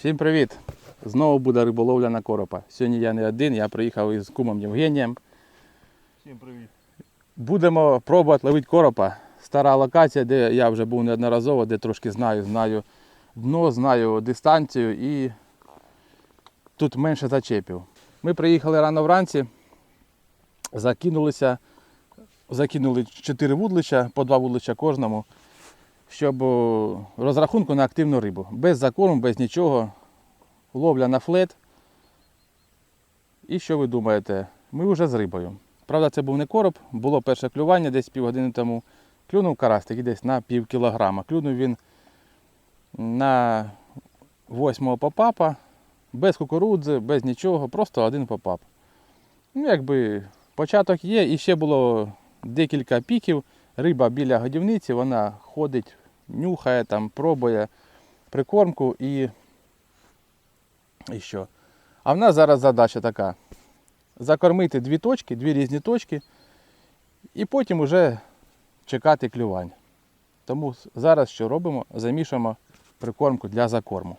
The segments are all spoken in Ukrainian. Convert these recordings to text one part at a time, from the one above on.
Всім привіт! Знову буде риболовля на коропа. Сьогодні я не один, я приїхав із кумом Євгенієм. Всім привіт. Будемо пробувати ловити коропа. Стара локація, де я вже був неодноразово, де трошки знаю, знаю дно, знаю дистанцію і тут менше зачепів. Ми приїхали рано вранці, закинулися, закинули 4 вудлища, по 2 вудлища кожному, щоб розрахунку на активну рибу. Без закорму, без нічого. Ловля на флет. І що ви думаєте? Ми вже з рибою. Правда, це був не короб, було перше клювання десь півгодини тому. Клюнув карастик десь на пів кілограма. Клюнув він на восьмого попапа, без кукурудзи, без нічого, просто один попап. Ну, якби початок є, і ще було декілька піків. Риба біля годівниці, вона ходить, нюхає, там, пробує прикормку і, і що. А в нас зараз задача така закормити дві точки, дві різні точки, і потім вже чекати клювань. Тому зараз що робимо? Замішуємо прикормку для закорму.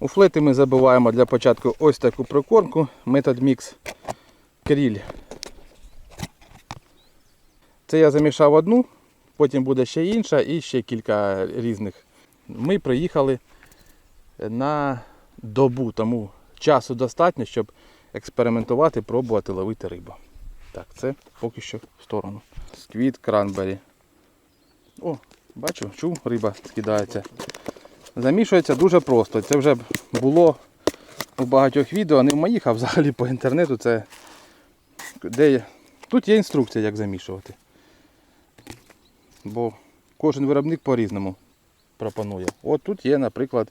У флети ми забиваємо для початку ось таку прикормку, метод мікс кріль. Це я замішав одну, потім буде ще інша і ще кілька різних. Ми приїхали на добу, тому часу достатньо, щоб експериментувати, пробувати ловити рибу. Так, це поки що в сторону. Сквіт кранбері. О, бачу, чув, риба скидається. Замішується дуже просто. Це вже було у багатьох відео, не в моїх, а взагалі по інтернету. Це де Тут є інструкція, як замішувати. Бо кожен виробник по-різному пропонує. От тут є, наприклад,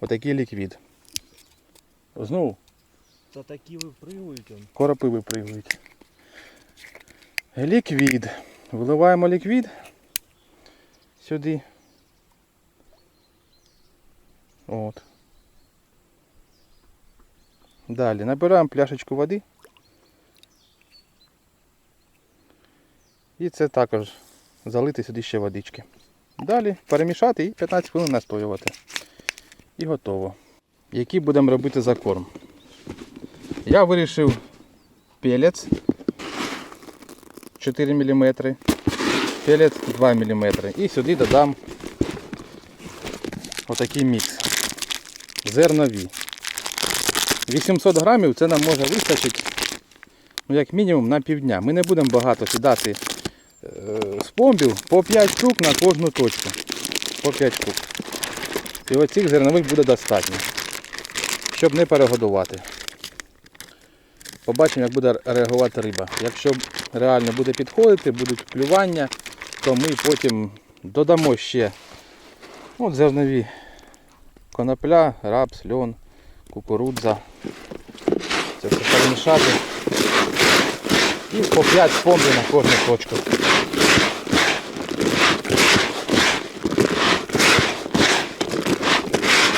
отакий ліквід. Знову Та такі випригують коропи випригують. Ліквід. Виливаємо ліквід сюди. От. Далі набираємо пляшечку води. І це також залити сюди ще водички. Далі перемішати і 15 хвилин настоювати. І готово. Який будемо робити закорм? Я вирішив пелець 4 мм, пелець 2 мм. І сюди додам отакий мікс. Зернові. 800 грамів це нам може вистачити ну, як мінімум на півдня. Ми не будемо багато кидати е, спомбів по 5 штук на кожну точку. По 5 штук. І оцих зернових буде достатньо, щоб не перегодувати. Побачимо, як буде реагувати риба. Якщо реально буде підходити, будуть клювання, то ми потім додамо ще от зернові конопля, рапс, льон, кукурудза. Це все перемішати. І по 5 спомбів на кожну точку.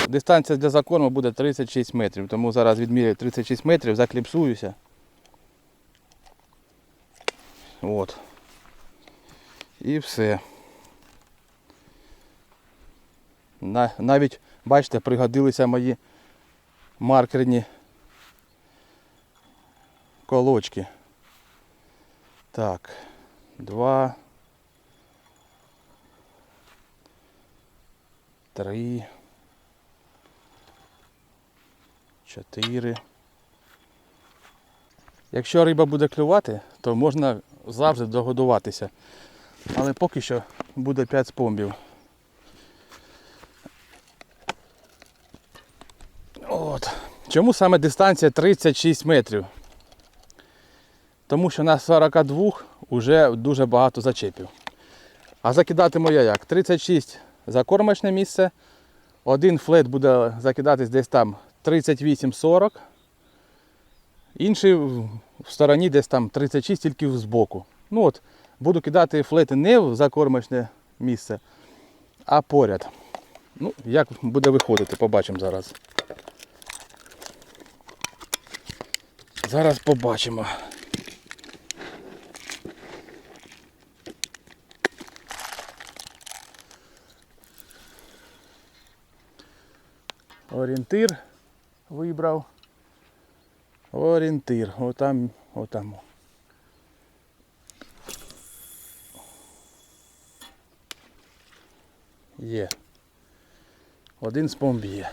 Дистанція для закорму буде 36 метрів, тому зараз відміряю 36 метрів, закліпсуюся. От. І все. Навіть, бачите, пригодилися мої маркерні колочки. Так, два. Три. Чотири. Якщо риба буде клювати, то можна завжди догодуватися. Але поки що буде 5 спомбів. От. Чому саме дистанція 36 метрів? Тому що на 42 вже дуже багато зачепів. А закидатиму я як? 36 закормочне місце. Один флет буде закидатись десь там 38-40. Інший в стороні десь там 36 тільки збоку. Ну от, буду кидати флети не в закормочне місце, а поряд. Ну, як буде виходити, побачимо зараз. Зараз побачимо. Орієнтир вибрав. Орієнтир. Отам, отам. Є. Один спомб є.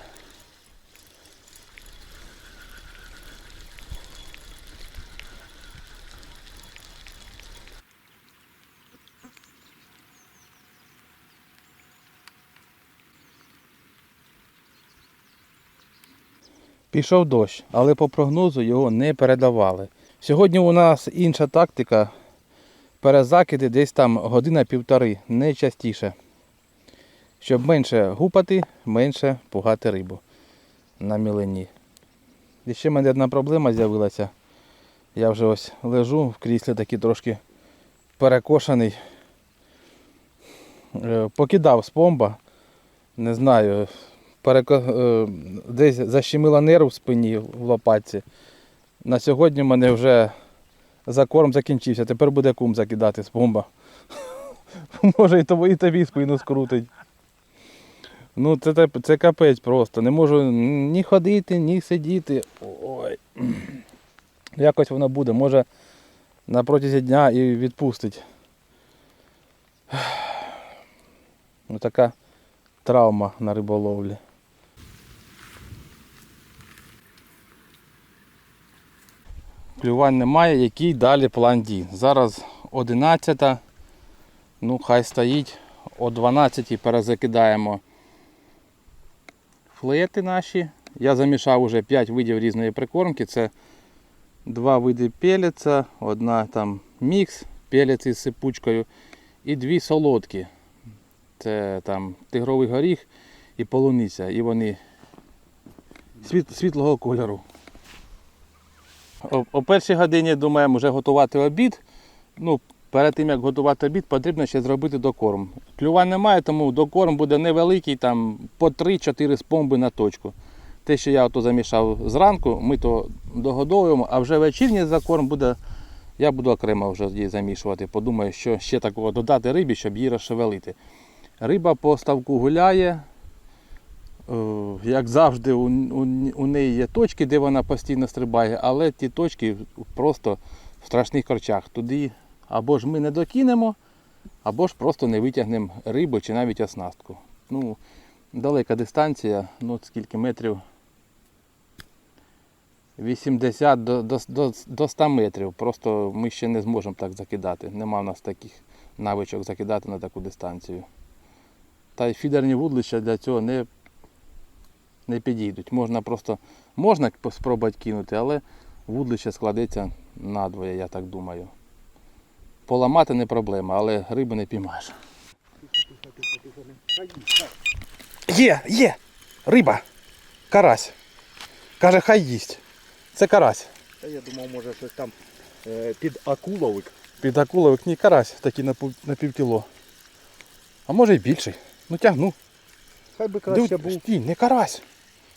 Пішов дощ, але по прогнозу його не передавали. Сьогодні у нас інша тактика. Перезакиди десь там година-півтори, не частіше. Щоб менше гупати, менше пугати рибу на мілені. І ще в мене одна проблема з'явилася. Я вже ось лежу в кріслі такий трошки перекошений. Е, Покидав з помба. Не знаю, десь защемила нерв в спині в лопатці. На сьогодні в мене вже закорм закінчився. Тепер буде кум закидати з помба. Може і тобі, і тобі спину скрутить. Ну це, це капець просто. Не можу ні ходити, ні сидіти. Ой. Якось воно буде. Може на протязі дня і відпустить. Ну така травма на риболовлі. Клювань немає, який далі план дій. Зараз 11. Ну, хай стоїть. О 12 перезакидаємо флети наші. Я замішав уже 5 видів різної прикормки. Це два види пелеця, одна там мікс, пелець із сипучкою і дві солодкі. Це там тигровий горіх і полуниця. І вони світ, світлого кольору. О, о першій годині думаємо вже готувати обід. Ну, перед тим як готувати обід, потрібно ще зробити докорм. Клювань немає, тому докорм буде невеликий, там по 3-4 спомби на точку. Те, що я ото замішав зранку, ми то догодовуємо, а вже вечірній закорм буде, я буду окремо вже її замішувати. Подумаю, що ще такого додати рибі, щоб її розшевелити. Риба по ставку гуляє. Е, Як завжди, у, у, у неї є точки, де вона постійно стрибає, але ті точки просто в страшних корчах. Туди або ж ми не докинемо, або ж просто не витягнемо рибу чи навіть оснастку. Ну, далека дистанція, ну скільки метрів? 80 до, до, до, до 100 метрів. Просто ми ще не зможемо так закидати. Нема в нас таких навичок закидати на таку дистанцію. Та й фідерні вудлища для цього не, не підійдуть. Можна просто можна спробувати кинути, але вудлище складеться надвоє, я так думаю. Поламати не проблема, але риби не піймаєш. Є, є! Риба! Карась. Каже, хай їсть. Це карась. Та я думав, може щось там е, під акуловик. Під акуловик ні карась, такий на, пів- на пів. А може й більший. Ну тягну. Хай би краще Дивись, був стій, не карась.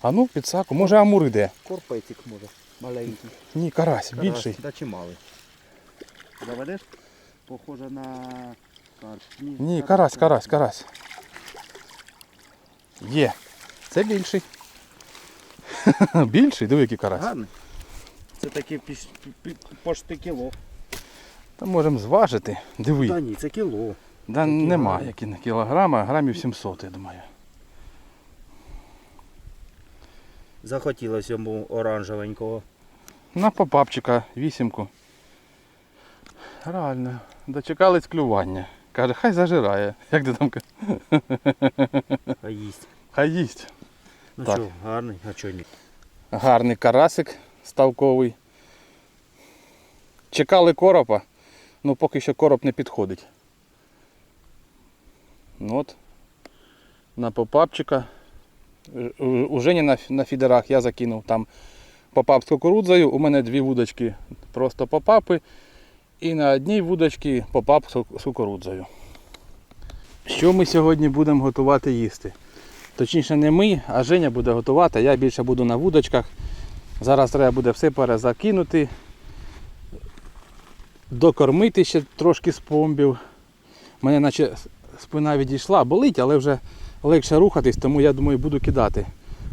А ну, під саку, може амур іде. корпетик, може, маленький. Ні, карась, Карась, більший. Да чималий. Заведеш? Похоже на карп. Ні, карась, карась, карась. Є. Це більший. більший, диви, який карась. Гарний. Це таке піш- пошти кіло. Та можемо зважити. Диви. Та ні, це кіло. Да Такі немає які кілограма, грамів 700, я думаю. Захотілося йому оранжевенького. На попапчика вісімку. Реально. Дочекались клювання. Каже, хай зажирає. Як ти там кажеш? А їсть. Хай їсть. Ну Так. що, гарний, а чого ні? Гарний карасик ставковий. Чекали коропа, ну поки що короб не підходить. Ну от. На попапчика. У- У Жені на, на фідерах я закинув там попап з кукурудзою. У мене дві вудочки просто попапи. І на одній вудочці попап з кукурудзою. Що ми сьогодні будемо готувати їсти? Точніше не ми, а Женя буде готувати, я більше буду на вудочках. Зараз треба буде все перезакинути, докормити ще трошки з помбів. Мене наче спина відійшла, болить, але вже легше рухатись, тому я думаю буду кидати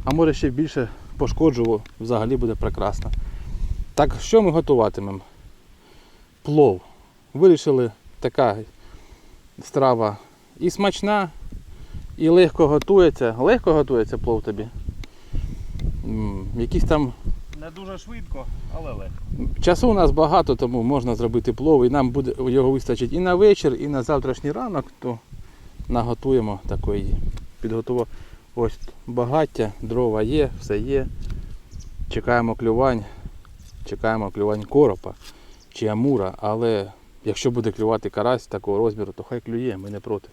а може ще більше пошкоджував, взагалі буде прекрасно. Так, що ми готуватимемо? Плов. Вирішили така страва і смачна, і легко готується. Легко готується плов тобі. Якісь там Не дуже швидко, але легко. Часу у нас багато, тому можна зробити плов, і нам буде його вистачить і на вечір, і на завтрашній ранок, то наготуємо такої. Підготував ось багаття, дрова є, все є. Чекаємо клювань, чекаємо клювань коропа чи амура, але якщо буде клювати карась такого розміру, то хай клює, ми не проти.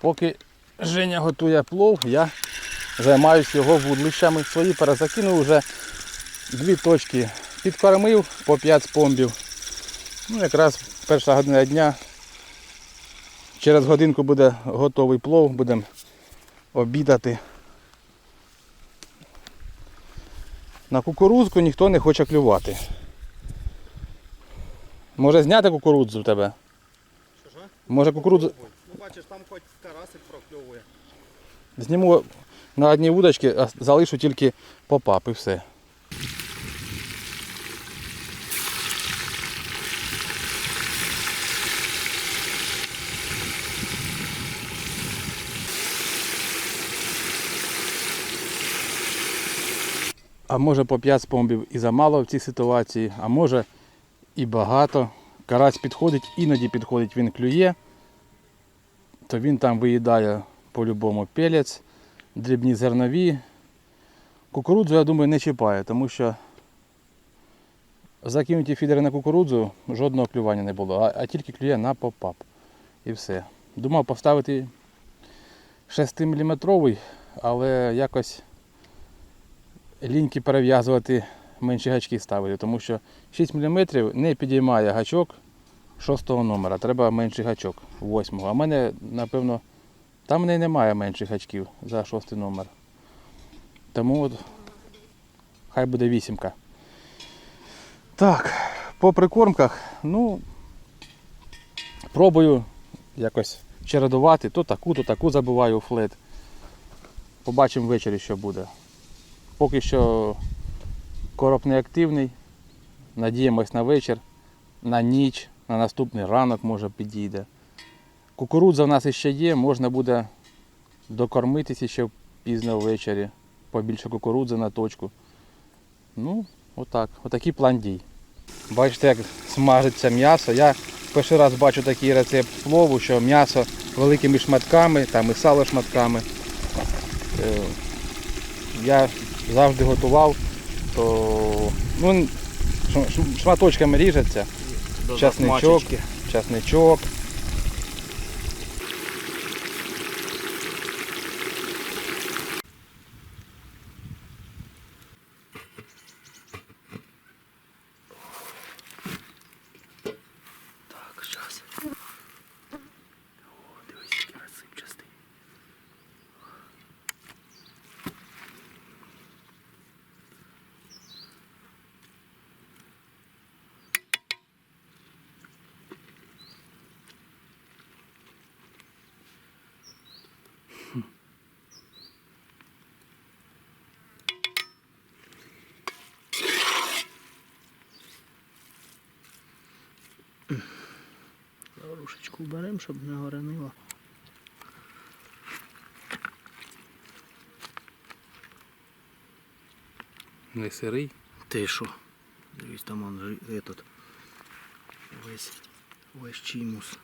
Поки Женя готує плов, я займаюся його вудлищами. Свої перезакинув вже дві точки. Підкормив по 5 спомбів. Ну, якраз перша година дня. Через годинку буде готовий плов, будемо обідати. На кукурузку ніхто не хоче клювати. Може зняти кукурудзу в тебе? Може кукурудзу. Ну бачиш, там хоч карасик прокльовує. Зніму на одній вудочці, а залишу тільки попап і все. А може по 5 спомбів і замало в цій ситуації, а може і багато. Карась підходить, іноді підходить, він клює, то він там виїдає по-любому пелець, дрібні зернові. Кукурудзу, я думаю, не чіпає, тому що закинуті фідери на кукурудзу жодного клювання не було, а, а тільки клює на попап. І все. Думав поставити 6 мм, але якось ліньки перев'язувати менші гачки ставити, тому що 6 мм не підіймає гачок 6 номера, треба менший гачок 8 А в мене, напевно, там в неї немає менших гачків за 6 номер. Тому от хай буде вісімка. Так, по прикормках, ну, пробую якось чередувати, то таку, то таку забиваю у флет. Побачимо ввечері, що буде. Поки що короб не активний. Надіємось на вечір, на ніч, на наступний ранок може підійде. Кукурудза в нас ще є, можна буде докормитися ще пізно ввечері. Побільше кукурудзи на точку. Ну, отак. Отакий план дій. Бачите, як смажиться м'ясо. Я перший раз бачу такий рецепт плову, що м'ясо великими шматками, там і сало шматками. Е, Я завжди готував, то ну, шматочками ріжеться. Часничок. часничок. Рушечку беремо, щоб не горенило. Не сирий. Ти що? Дивись, там он этот весь, весь чимус.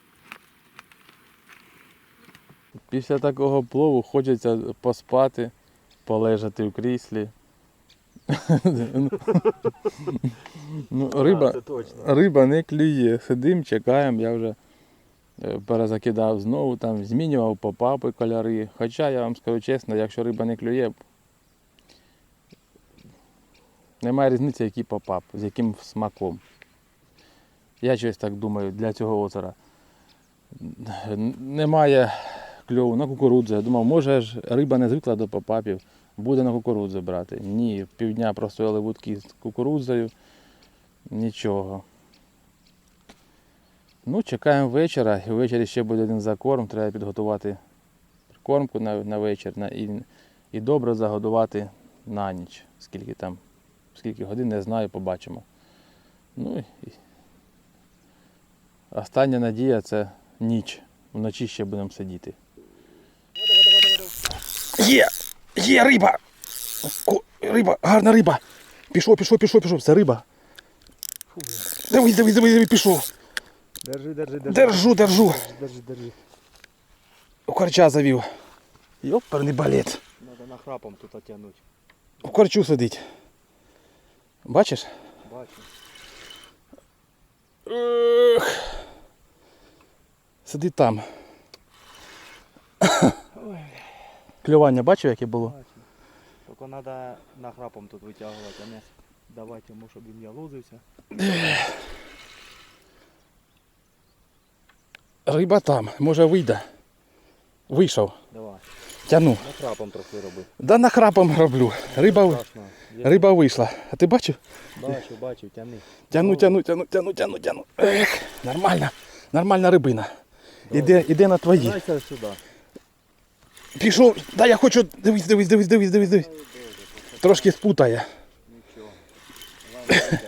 Після такого плову хочеться поспати, полежати в кріслі. ну, риба, риба не клює. Сидим, чекаємо, я вже перезакидав знову, там, змінював попапи кольори. Хоча я вам скажу чесно, якщо риба не клює, немає різниці, який попап, з яким смаком. Я щось так думаю для цього озера. Немає кльову на кукурудзу. Я думав, може ж риба не звикла до попапів, буде на кукурудзу брати. Ні, півдня простояли вудки з кукурудзою, нічого. Ну, чекаємо вечора, і ввечері ще буде один закорм, треба підготувати кормку на, на вечір на, і, і добре загодувати на ніч. Скільки там, скільки годин, не знаю, побачимо. Ну і остання надія це ніч. Вночі ще будемо сидіти. Є! Є риба! Риба, гарна риба! Пішов, пішов, пішов, пішов. Це риба. Дивись, дивись, дивись, дивись, пішов. Держи, держи, держи. Держу, держу. Держи, держи. У корча завів. Йоперний балет. Надо нахрапом тут оттянуть. У корчу сидить. Бачиш? Бачу. Ех. Сидить там. Ой, Клювання бачив, яке було? бачу. Тільки треба нахрапом тут витягувати, а не давати йому, щоб він ялузився. Риба там, може вийде. Вийшов. Давай. Тяну. Нахрапом трохи роби. Да нахрапом роблю. Риба, риба вийшла. А ти бачив? Бачу, бачу, тяни. Тяну, тяну, тяну, тяну, тяну, тяну. Ех, нормальна, нормальна рибина. Іде, іде на твої. Сюди. Пішов, да я хочу. Дивись, дивись, дивись, дивись, дивись, дивись. Трошки спутає. Нічого.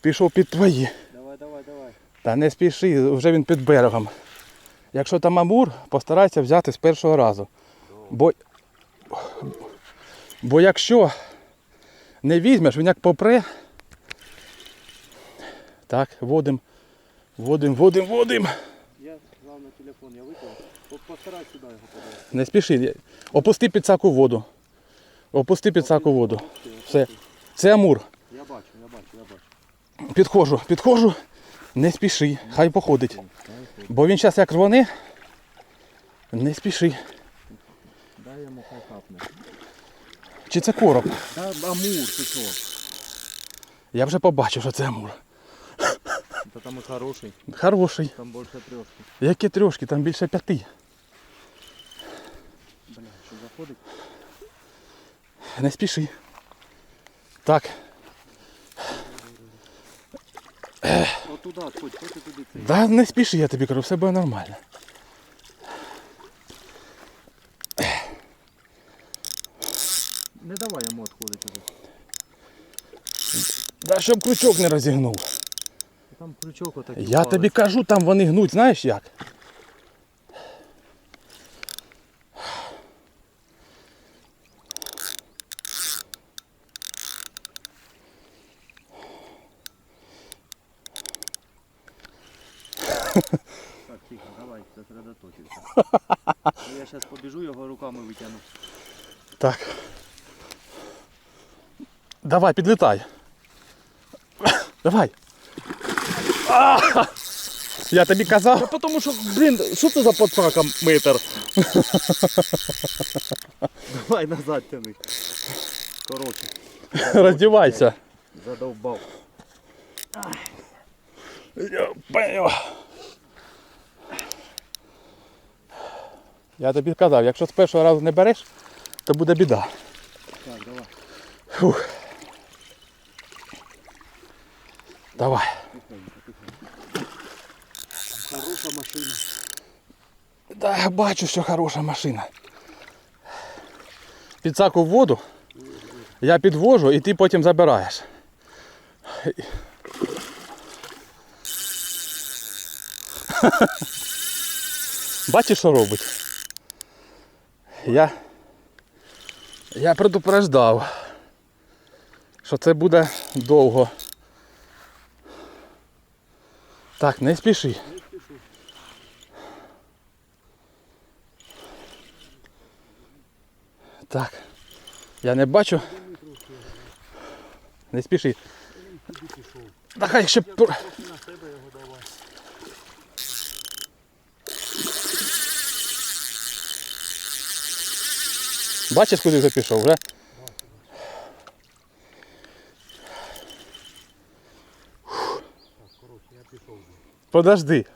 Пішов під твої. Та не спіши, вже він під берегом. Якщо там амур, постарайся взяти з першого разу. Бо, бо якщо не візьмеш, він як попре. Так, водим, водим, водим, водим. Я, главное, телефон я виклав. Постарайся сюди його подати. Не спіши. Опусти підсаку в воду. Опусти підсаку в воду. Все. Це амур. Я бачу, я бачу, я бачу. Підходжу, підходжу. Не спіши, хай походить. Бо він зараз як рвоне. Не спіши. Дай йому хай хапне. Чи це короб? Та амур, ти що? Я вже побачив, що це амур. Та там і хороший, Хороший. там більше трьошки. Які трьошки, там більше п'яти. Бля, що заходить? Не спіши. Так, От туди, хоч, хоч туди цей. да не спіши, я тобі кажу, все буде нормально. Не давай йому відходити туди. Да щоб крючок не розігнув. Там крючок отакий. Я тобі кажу, там вони гнуть, знаєш як? Так, тихо, давай, сосредоточуйся. Я зараз побіжу, його руками витягну. Так. Давай, підлітай. Давай. А! Я тобі казав. Та тому що, блін, що це за подсака метр? Давай назад тяни. Коротше, Роздівайся. задовбав. Йо-пайо. Я тобі казав, якщо з першого разу не береш, то буде біда. Так, давай. Фух. Давай. Хороша машина. Да, я бачу, що хороша машина. Підсаку в воду, я підвожу і ти потім забираєш. Бачиш, що робить? Я. Я предупреждав, що це буде довго. Так, не спіши. Так. Я не бачу. Не спіши. Та хай ще. пр- Бачиш, куди вже пішов, вже? Подожди.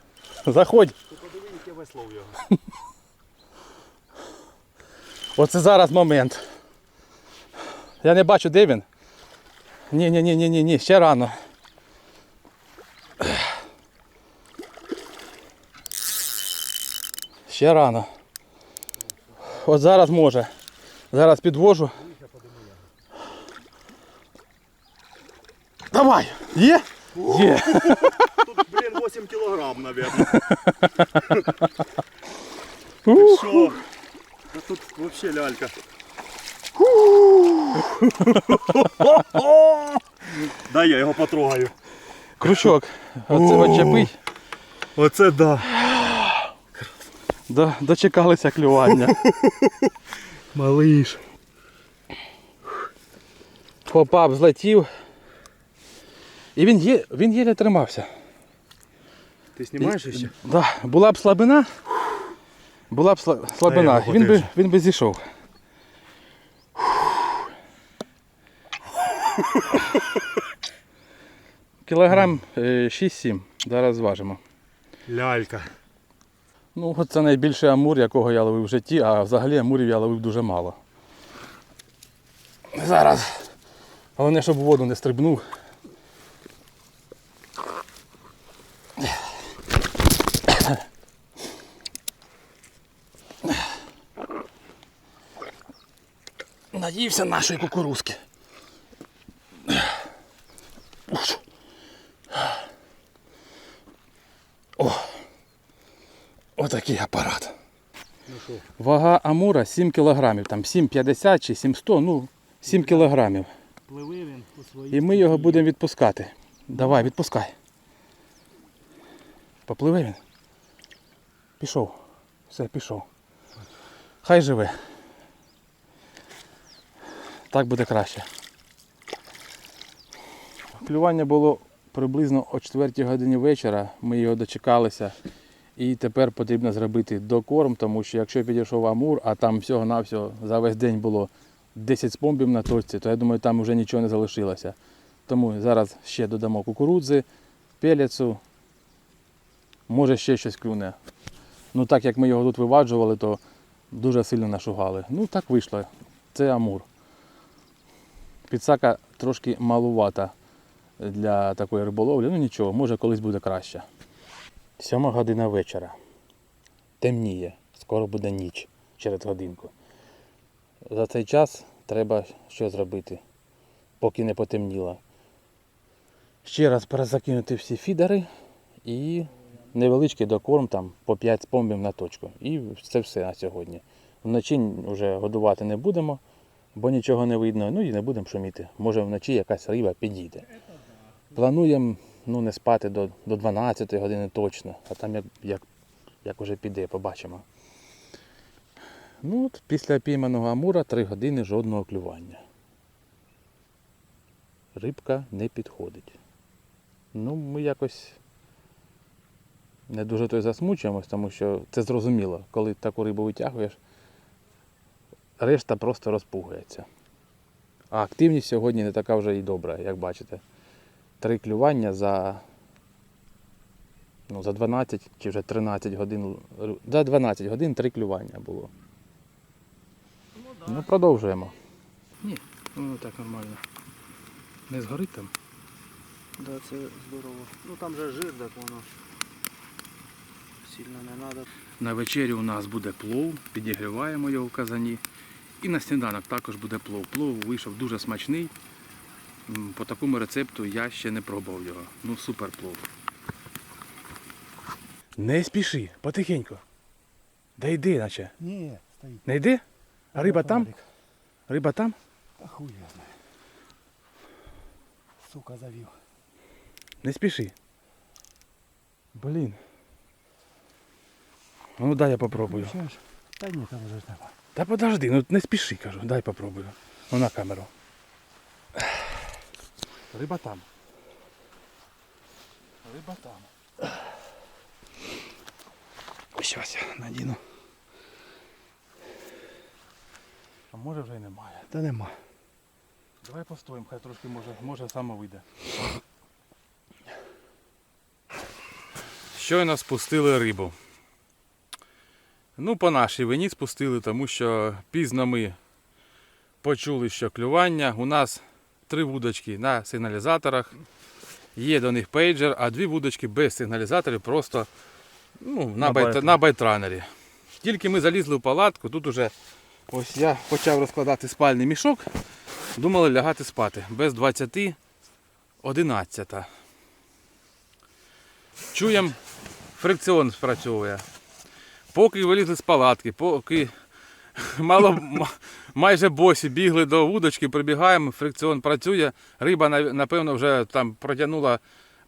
Заходь. Подиви, яке весло в його. Оце зараз момент. Я не бачу, де він. Ні, ні, ні, ні, ні, ні, ще рано. Ще рано. От зараз може. Зараз підвожу. Давай! Є? Є. Тут, блін, 8 кілограм. Ух. Що? А тут вообще лялька. Дай я його потрогаю. Крючок. Оце очепий. Оце да. Дочекалися клювання. Малиш. Попап злетів. І він, є, він єле тримався. Ти знімаєш ще? Да, була б слабина. Була б слабина. Він би, він би зійшов. Кілограм е, 6-7. Зараз зважимо. Лялька. Ну, от це найбільший амур, якого я ловив в житті, а взагалі амурів я ловив дуже мало. Зараз. Головне, щоб у воду не стрибнув. Наївся нашої кукурузки. Ух. О, отакий апарат. Вага амура 7 кілограмів, там 7,50 чи 7,100, ну 7 кілограмів. І ми його будемо відпускати. Давай, відпускай. Попливе він. Пішов. Все, пішов. Хай живе. Так буде краще. Клювання було приблизно о 4 годині вечора. Ми його дочекалися. І тепер потрібно зробити докорм, тому що якщо підійшов Амур, а там всього-навсього за весь день було 10 спомбів на точці, то я думаю, там вже нічого не залишилося. Тому зараз ще додамо кукурудзи, пелецу, може ще щось клюне. Ну так як ми його тут виваджували, то дуже сильно нашугали. Ну так вийшло. Це Амур. Підсака трошки малувата для такої риболовлі. Ну нічого, може колись буде краще. Сьома година вечора. Темніє, скоро буде ніч через годинку. За цей час треба що зробити, поки не потемніло. Ще раз перезакинути всі фідери і невеличкий докорм там по 5 спомбів на точку. І це все на сьогодні. Вночі вже годувати не будемо, бо нічого не видно, ну і не будемо шуміти. Може вночі якась риба підійде. Плануємо ну, не спати до, до 12 години точно, а там як, як, як уже піде, побачимо. Ну, от, після пійманого амура 3 години жодного клювання. Рибка не підходить. Ну, ми якось не дуже то й засмучуємось, тому що це зрозуміло, коли таку рибу витягуєш, решта просто розпугується. А активність сьогодні не така вже і добра, як бачите. Три клювання за, ну, за 12 чи вже 13 годин. За 12 годин три клювання було. Ну, продовжуємо. Ні, ну так нормально. Не згорить там. Да, це здорово. Ну там же жир, так воно сильно не треба. На вечері у нас буде плов, підігріваємо його в казані. І на сніданок також буде плов. Плов вийшов дуже смачний. По такому рецепту я ще не пробував його. Ну, супер плов. Не спіши, потихеньку. Да йди, наче. Ні, стоїть. Не йди? А риба там? Риба там? Та хуй я знаю. Сука завів. Не спіши. Блін. Ну дай я попробую. Що ж? Та ні, там вже ж нема. Та подожди, ну не спіши, кажу, дай попробую. Ну на камеру. Риба там. Риба там. Щас я надіну. А може вже й немає. Та нема. Давай постоїмо, хай трошки може, може саме вийде. Щойно спустили рибу. Ну, по нашій вині спустили, тому що пізно ми почули, що клювання. У нас три вудочки на сигналізаторах. Є до них пейджер, а дві вудочки без сигналізаторів просто ну, на, На байт, байт- на байтранері. Тільки ми залізли в палатку, тут уже ось я почав розкладати спальний мішок. Думали лягати спати. Без 20 11. Чуємо, фрикціон спрацьовує. Поки вилізли з палатки, поки мало, майже босі бігли до вудочки, прибігаємо, фрикціон працює. Риба, напевно, вже там протягнула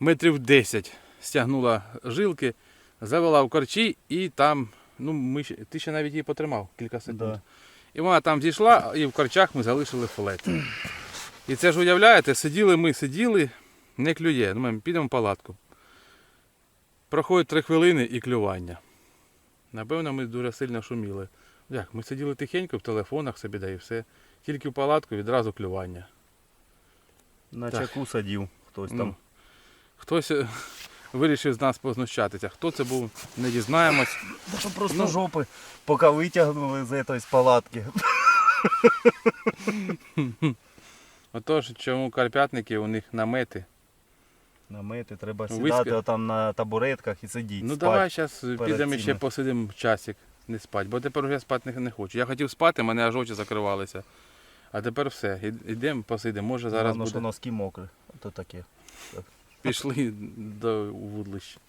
метрів 10, стягнула жилки, завела в корчі і там, ну, ми, ти ще навіть її потримав кілька секунд. Да. І вона там зійшла, і в корчах ми залишили флет. І це ж уявляєте, сиділи ми, сиділи, не клює. Думаємо, підемо в палатку. Проходить три хвилини і клювання. Напевно, ми дуже сильно шуміли. Як? Ми сиділи тихенько в телефонах собі, да і все. Тільки в палатку відразу клювання. На Так. чаку садів хтось Ну. Хтось е, вирішив з нас познущатися. Хто це був, не дізнаємось. Та що просто Ну. жопи, поки витягнули з цієї палатки. Отож, чому карпятники, у них намети. Намети, треба Ну, сідати виска- отам на табуретках і сидіти. Ну спать. давай зараз підемо ще посидимо часик, не спати, бо тепер вже спати не, не хочу. Я хотів спати, мене аж очі закривалися. А тепер все, Йдемо, посидимо. Може зараз Головне, що носки мокрі. То таке. Пішли до вудлища.